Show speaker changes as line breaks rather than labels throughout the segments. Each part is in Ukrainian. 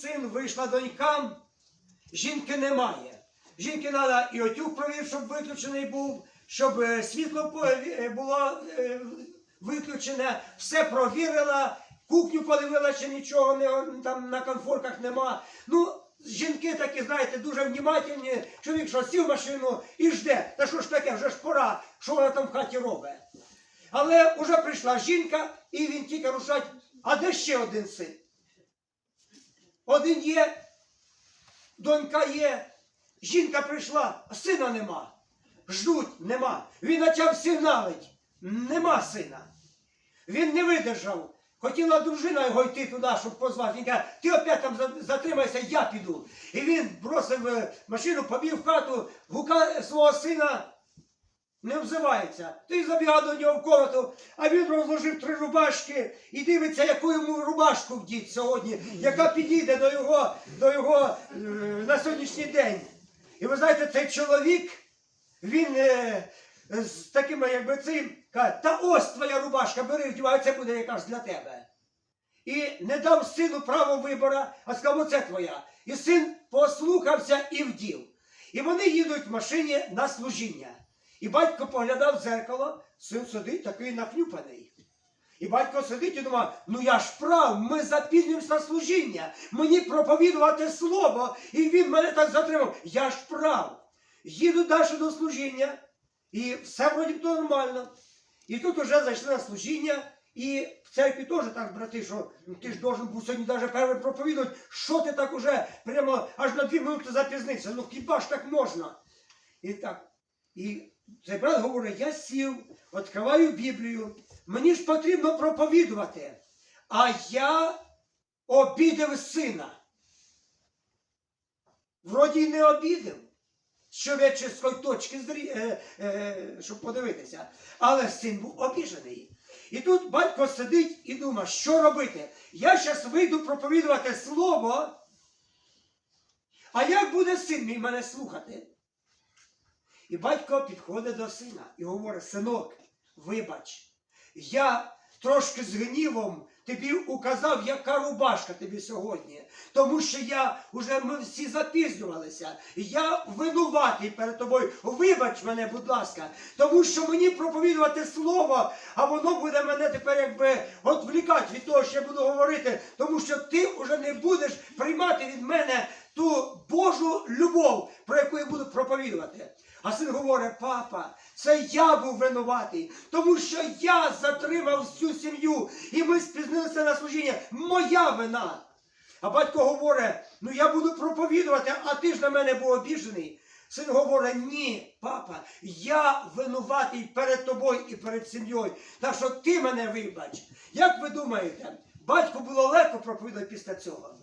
син, вийшла донька, жінки немає. Жінки треба і отюг провів, щоб виключений був, щоб е, світло е, було е, виключене, все провірила, кухню подивила, чи нічого не, там на конфорках нема. Ну, жінки такі, знаєте, дуже внимательні. Чоловік, що сів в машину і жде. Та що ж таке, вже ж пора, що вона там в хаті робить. Але вже прийшла жінка, і він тільки рушать. А де ще один син? Один є, донька є, жінка прийшла, а сина нема. Ждуть, нема. Він почав сигналить. Нема сина. Він не видержав. Хотіла дружина його йти туди, щоб позвати. Він каже, ти опять там за- затримайся, я піду. І він бросив е, машину, побіг в хату, гука свого сина не взивається. Ти забігав до нього в комнату, а він розложив три рубашки і дивиться, яку йому рубашку вдіть сьогодні, яка підійде до його, до його е, на сьогоднішній день. І ви знаєте, цей чоловік, він е, з такими, якби цим, каже, та ось твоя рубашка, бери, вдівай, це буде якраз для тебе. І не дав сину право вибора, а сказав, оце твоя. І син послухався і вдів. І вони їдуть в машині на служіння. І батько поглядав в дзеркало, син сидить такий нахнюпаний. І батько сидить і думає, ну я ж прав, ми запізнюємося на служіння. Мені проповідувати слово, і він мене так затримав. Я ж прав. Їду далі до служіння, і все вроді нормально. І тут уже зайшли на служіння, і в церкві теж так, брати, що ну, ти ж должен був сьогодні навіть перший проповідувати, що ти так уже прямо аж на дві минути запізнився. Ну хіба ж так можна? І так. І цей брат говорить, я сів, відкриваю Біблію, мені ж потрібно проповідувати. А я обідав сина. Вроді не обідав. З човечеської точки, зрі- е, е, щоб подивитися. Але син був обіжений. І тут батько сидить і думає, що робити? Я зараз вийду проповідувати слово, а як буде син мій мене слухати? І батько підходить до сина і говорить: синок, вибач, я трошки з гнівом тобі указав, яка рубашка тобі сьогодні. Тому що я вже ми всі запізнювалися. Я винуватий перед тобою. Вибач мене, будь ласка, тому що мені проповідувати слово, а воно буде мене тепер якби відвлікати від того, що я буду говорити, тому що ти вже не будеш приймати від мене ту Божу любов, про яку я буду проповідувати. А син говорить, папа, це я був винуватий, тому що я затримав всю сім'ю, і ми спізнилися на служіння. Моя вина. А батько говорить, ну я буду проповідувати, а ти ж на мене був обіжений. Син говорить, ні, папа, я винуватий перед тобою і перед сім'єю. Так що ти мене вибач. Як ви думаєте, батьку було легко проповідати після цього?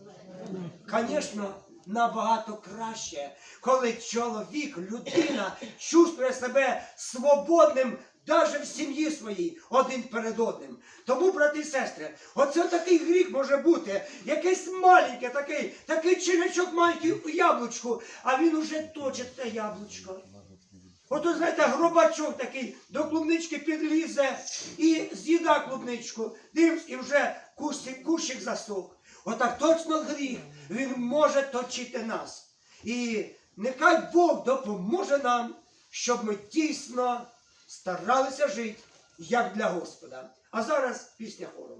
Звісно, набагато краще, коли чоловік, людина чувствує себе свободним навіть в сім'ї своїй один перед одним. Тому, брати і сестри, оце такий гріх може бути. Якийсь маленький, такий, такий червячок маленький у яблучку, а він уже точить те яблучко. Ото, знаєте, гробачок такий до клубнички підлізе і з'їда клубничку. Дивись, і вже кущик, кущик засох. Отак точно гріх, він може точити нас. І нехай Бог допоможе нам, щоб ми дійсно старалися жити як для Господа. А зараз пісня хором.